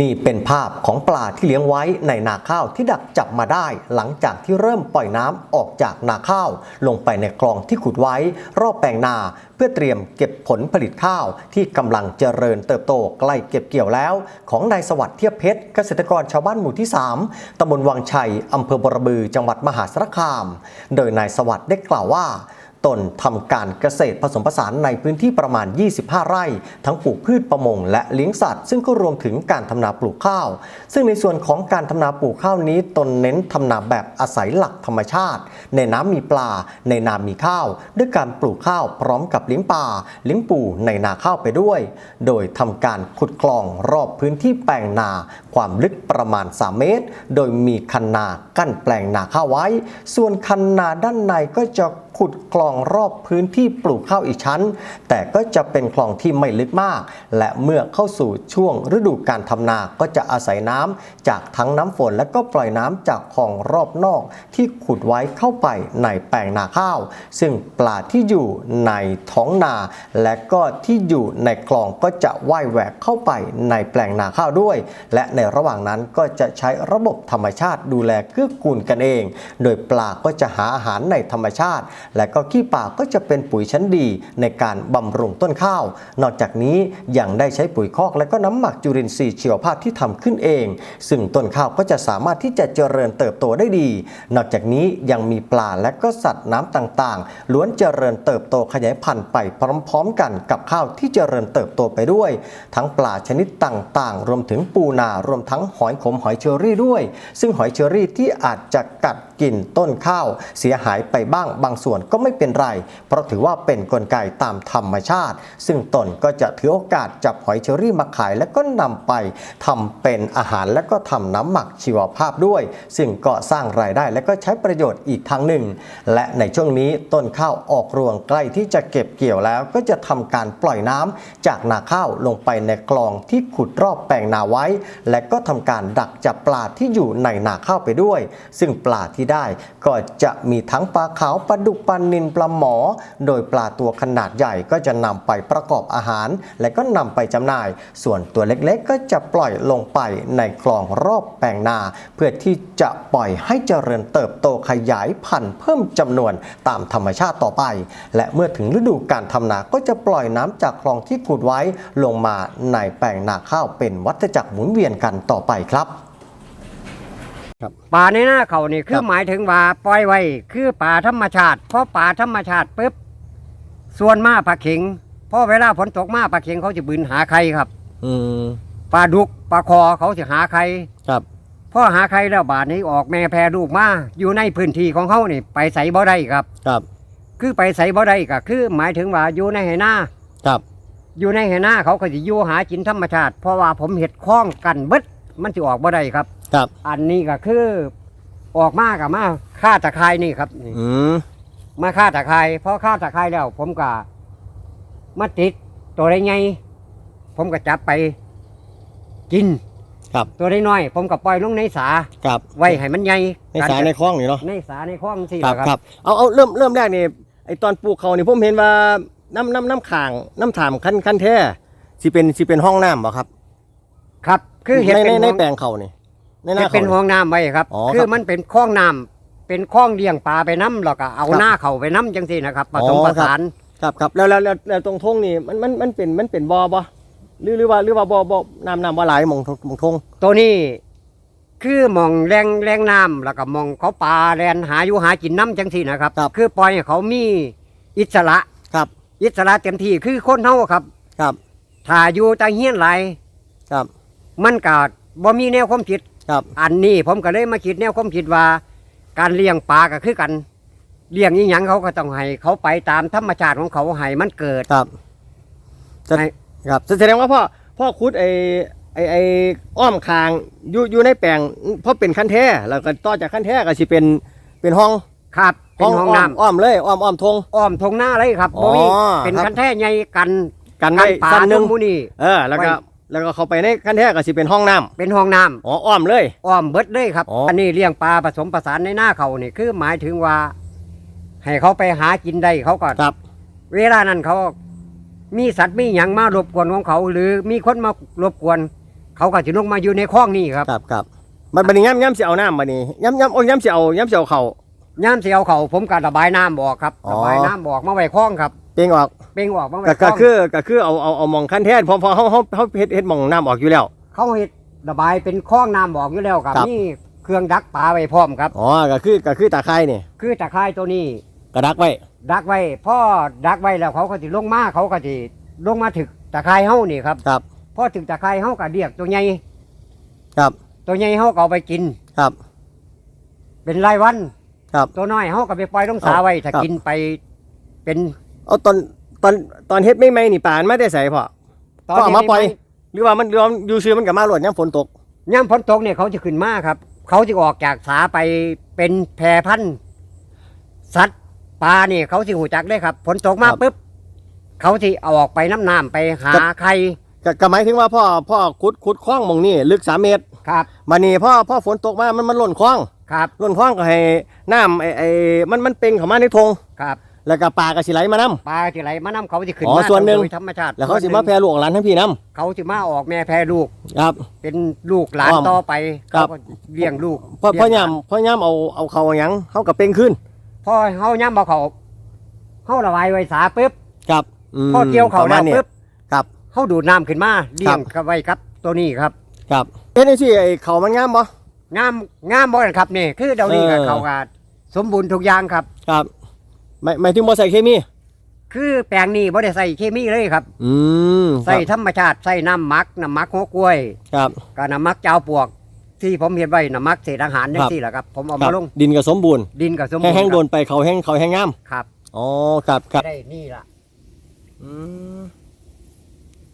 นี่เป็นภาพของปลาที่เลี้ยงไว้ในนาข้าวที่ดักจับมาได้ หลังจากที่เริ่มปล่อยน้ำออกจากนาข้าว ลงไปในคลองที่ขุดไว้ รอบแปลงนา เพื่อเตรียมเก็บผลผลิตข้าว ที่กำลังเจริญเติบโตใกล้เก็บเกี่ยวแล้ว ของนายสวัสดิ์เทียบเพชรเกษตรกรชาวบ้านหมู่ที่ 3ตำบลวังชัยอำเภอบรบือจังหวัดมหาสารคาม โดยนายสวัสดิ์ได้กล่าวว่า ตนทำการเกษตรผสมผสานในพื้นที่ประมาณ 25 ไร่ ทั้งปลูกพืชประมงและเลี้ยงสัตว์ ซึ่งก็รวมถึงการทำนาปลูกข้าว ซึ่งในส่วนของการทำนาปลูกข้าวนี้ ตนเน้นทำนาแบบอาศัยหลักธรรมชาติ ในน้ำมีปลา ในนามีข้าว ด้วยการปลูกข้าวพร้อมกับเลี้ยงปลาเลี้ยงปูในนาข้าวไปด้วย โดยทำการขุดคลองรอบพื้นที่แปลงนาความลึกประมาณ 3 เมตร โดยมีคันนากั้นแปลงนาข้าวไว้ ส่วนคันนาด้านในก็จะ ขุดคลองรอบพื้นที่ปลูกข้าวอีกชั้น แต่ก็จะเป็นคลองที่ไม่ลึกมาก และเมื่อเข้าสู่ช่วงฤดูการทำนาก็จะอาศัยน้ำจากทั้งน้ำฝนและก็ปล่อยน้ำจากคลองรอบนอก ที่ขุดไว้เข้าไปในแปลงนาข้าว ซึ่งปลาที่อยู่ในท้องนา และก็ที่อยู่ในคลองก็จะว่ายแหวกเข้าไปในแปลงนาข้าวด้วย และในระหว่างนั้นก็จะใช้ระบบธรรมชาติดูแลเกื้อกูลกันเอง โดยปลาก็จะหาอาหารในธรรมชาติและก็ขี้ปลาก็จะเป็นปุ๋ยชั้นดีในการบำรุงต้นข้าว นอกจากนี้ยังได้ใช้ปุ๋ยคอกและก็น้ำหมักจุลินทรีย์ชีวภาพที่ทำขึ้นเอง ซึ่งต้นข้าวก็จะสามารถที่จะเจริญเติบโตได้ดี นอกจากนี้ยังมีปลาและก็สัตว์น้ำต่างๆ ล้วนเจริญเติบโตขยายพันธุ์ไปพร้อมๆ กันกับข้าวที่เจริญเติบโตไปด้วย ทั้งปลาชนิดต่างๆ รวมถึงปูนารวมทั้งหอยขมหอยเชอรี่ด้วย ซึ่งหอยเชอรี่ที่อาจจะกัดกินต้นข้าว เสียหายไปบ้างบางส่วนก็ไม่เป็นไร เพราะถือว่าเป็นกลไกตามธรรมชาติ ซึ่งตนก็จะถือโอกาสจับหอยเชอรี่มาขาย แล้วก็นำไปทำเป็นอาหารและก็ทำน้ำหมักชีวภาพด้วย ซึ่งก็สร้างรายได้และก็ใช้ประโยชน์อีกทางหนึ่ง และในช่วงนี้ต้นข้าวออกรวงใกล้ที่จะเก็บเกี่ยวแล้ว ก็จะทำการปล่อยน้ำจากนาข้าวลงไปในคลองที่ขุดรอบแปลงนาไว้ และก็ทำการดักจับปลาที่อยู่ในนาข้าวไปด้วย ซึ่งปลาที่ได้ก็จะมีทั้งปลาขาวปลาดุกปลานิลปลาหมอ โดยปลาตัวขนาดใหญ่ก็จะนำไปประกอบอาหาร และก็นำไปจำหน่าย ส่วนตัวเล็กๆ ก็จะปล่อยลงไปในคลองรอบแปลงนา เพื่อที่จะปล่อยให้เจริญเติบโตขยายพันธุ์เพิ่มจำนวนตามธรรมชาติต่อไป และเมื่อถึงฤดูการทำนาก็จะปล่อยน้ำจากคลองที่ขุดไว้ลงมาในแปลงนาข้าวเป็นวัฏจักรหมุนเวียนกันต่อไปครับ ป่าในหน้าเขานี่คืคอรับหมายถึงว่าปล่อยไว้คือป่าธรรมชาติเพราะป่าธรรมชาติปุ๊บส่วนมาปลาเข็งเพราะเวลาฝนตกมาปลาเข็งเขาจะบินหาใครครับอืมปลาดุกปลาคอเขาจะหาใครครับ พอหาใครแล้วบาดนี้ออกแม่แพรลูกมาอยู่ในพื้นที่ของเขานี่ ไปใส่บ่ได้ครับ ครับ คือไปใส่บ่ได้ก็คือหมายถึงว่าอยู่ในไหนาครับ อยู่ในไหนาเขาก็จะอยู่หากินธรรมชาติ เพราะว่าผมเห็ดคล้องกันเบิดมันจะออกบ่ได้ครับ ครับ อันนี้ก็คือออกมากับมาฆ่าตะไคร้นี่ครับนี่อืมมาฆ่าตะไคร้พอฆ่าตะไคร้แล้ว ผมก็มาติดตัวได้ไงผมก็จับไปกินครับ ตัวได้น้อย ผมก็ปล่อยลงในสาครับ ไว้ให้มันใหญ่ในสายในคลองนี่เนาะในสาในคลองสิครับล่ะครับเอาเอาเริ่มเริ่มแรกนี่ไอตอนปลูกเขานี่ผมเห็นว่าน้ำน้ำน้ำขางน้ำถามขั้นขั้นแท้สิเป็นสิเป็นห้องน้ำบ่ครับ ครับ คือเห็ดในเป็ในนในห้องแปลงเขานี่ ในหเห็น้าดเขาเป็นห้นี่องน้ำไว้ครับ อ๋อคืครัอบมันเป็นคลองน้ำเป็นคลองเลี้ยงปลาไปน้ำแล้วก็เอาครับหน้าเขาไปน้ำจังสินะครับผอ๋อสมผครับสานครับครับแล้วแล้วแล้วแล้วตรงทงนี่มันมันมันเป็นมันเป็นบ่อบ่หรือหรือว่าหรือว่าบ่อบ่อน้ำน้ำบ่ไหลหมองทงหมองทงตัวนี้ คือหมองแรงแรงน้ำแล้วก็หมองเขาปลาแลนหาอยู่หากินน้ำจังสินะครับ คือปล่อยให้เขามีอิสระ ครับอิสระเต็มที่คือคนเฮาครับครับ ถ้าอยู่แต่เฮียนหลายครับ มันก็บ่มีแนวความคิด ครับอันนี้ผมก็เลยมาคิดแนวความคิดว่า การเลี้ยงปลาก็คือกันเลี้ยงอีหยังเขาก็ต้องให้เขาไปตามธรรมชาติของเขาให้มันเกิดครับจะให้ครับแสดงว่าพ่อพ่อคุดไอไอไออ้อมคางอยู่อยู่ในแปลงเพราะเป็นขั้นแท้แล้วก็ต่อจากขั้นแท้ก็สิเป็นเป็นห้องครับเป็นห้องน้ำอ้อมเลยอ้อมอ้อมทงอ้อมทงหน้าเลยครับอ๋อบ่มีเป็นครับคันแท้ใหญ่กันกันกัไว้นปลาสั้นหนึงทุกหมูนี่เออแล้วก็ไว้ แล้วก็เข้าไปในขั้นแท้ก็สิเป็นห้องน้ำเป็นห้องน้ำอ๋ออ้อมเลย อ้อมเบิดเลยครับ อ๋ออั อันนี้เลี้ยงปลาผสมผสานในหน้าเขานี่คือหมายถึงว่า ให้เขาไปหากินได้เขาก็ครับ เวลานั้นเขา มีสัตว์มีหยังมารบกวนของเขา หรือมีคนมารบกวน เขาก็จะลงมาอยู่ในคลองนี่ครับครับครับมันบัดนี้ย่ำย่ำสิเอาน้ำบัดนี้ย่ำย่ำโอ้ยย่ำสิเอาย่ำสิเอาเข่า ย่ามเสียวเขาผมก็ระบายน้ำบอกครับอ๋อ ระบายน้ำบอกมาไว้คลองครับ เป่งออก เป่งออกมาไว้ก็คลก็องคือก็คือเอาเอาเอาหมองคันแทนพอพอเขาเขาเขาเฮ็ดเฮ็ดหมองน้ำออกอยู่แล้ว เขาเฮ็ดระบายเป็นคลองน้ำบอกอยู่แล้วครับครับ นี่เครื่องดักปลาไว้พร้อมครับ อ๋อก็คือก็คือตาไคร้นี่คือตะไคร้ตัวนี้กระดักไว้ ดักไว้พ่อดักไว้แล้วเขาก็สิลงมาเขาก็สิลงมาถึกตะไคร้เฮานี่ครับครับพอถึงตะไคร้เฮาก็เรียกตัวใหญ่ครับ ตัวใหญ่เฮาก็เอาไปกิน ครับ เป็นรายวันครับ ตัวน้อยเฮาก็ไปปล่อยลงสาไว้ถ้าครับ กินไปเป็นเอาตอน ตอนตอนเฮ็ดไม่ไม่นี่ป่านมาได้ใส่พ่อพ่อเอามาปล่อยหรือว่ามันรวมอยู่ซื้อมันกับมาหลวดย่ำฝนตก ย่ำฝนตกเนี่ยเขาจะขึ้นมาครับ เขาจะออกจากสาไปเป็นแพรพันธุ์สัตว์ปลาเนี่ยเขาสิหูจักเลยครับฝนตกมาครับ ปุ๊บเขาสิเอาออกไปน้ำน้ำไปหาครับไข่ก็ก็หมายถึงว่าพ่อพ่อขุดขุดคลองหมองนี่ลึกสามเมตรครับมานี่พ่อพ่อฝนตกมามันมันหล่นคลองครับหล่นคลองก็ให้น้ำไอ้ไอ้มันมันเป็นเข้ามาในทงครับ แล้วก็ปลาก็สิไหลมานํ ปลาที่ไหลมาน้ำเขาจะขึ้นอ๋อมาส่วนหนึ่ง โดยธรรมชาติแล้วเขาสิส่นหมานึ่งแพร่ลูกหลานทั้งพี่นํเขาสิมาออกแม่แพรลูก ครับ เป็นลูกหลานอ้อมต่อไปครัเขาบก็เลี้ยงลูกพ่อพ่อเลี้งหลนย่ำพ่อย่ำเอาเอาเขาเอาหยังเขากับเป่งขึ้นพอเฮาย่ำเอาเขาเฮาระบายไว้สาปุ๊บครับมพอเกี่ยวเขาประแล้มาวณนี้ปุ๊บครับ เฮาดูดน้ำขึ้นมาเลี้ยงครับกับไว้ครับตัวนี้ครับ ครับเฮ็ดจังซี่ไอ้เขามันงามบ่งามงามบ่ล่ะครับนี่ คือเดี๋ยวนี้ก็เออเขาก็สมบูรณ์ทุกอย่างครับ ครับ หมายหมายถึงบ่ใส่เคมี คือแปลงนี้บ่ได้ใส่เคมีเลยครับ อืมใส่ธรรมชาติใส่น้ำหมักน้ำหมักหัวกล้วยครับ กับน้ำหมักเจ้าปวก ที่ผมเห็นไว้น้ำหมักเศษอาหารคนี่รับ สิแหละครับ ผมเอาครัมาบลงดินก็สมบูรณ์ดินกับสมบูแห้รงณ์แห้งครับโดนไปเขาแห้งเขาแห้งงามครับอ๋อครับครับได้นี่ล่ะอืม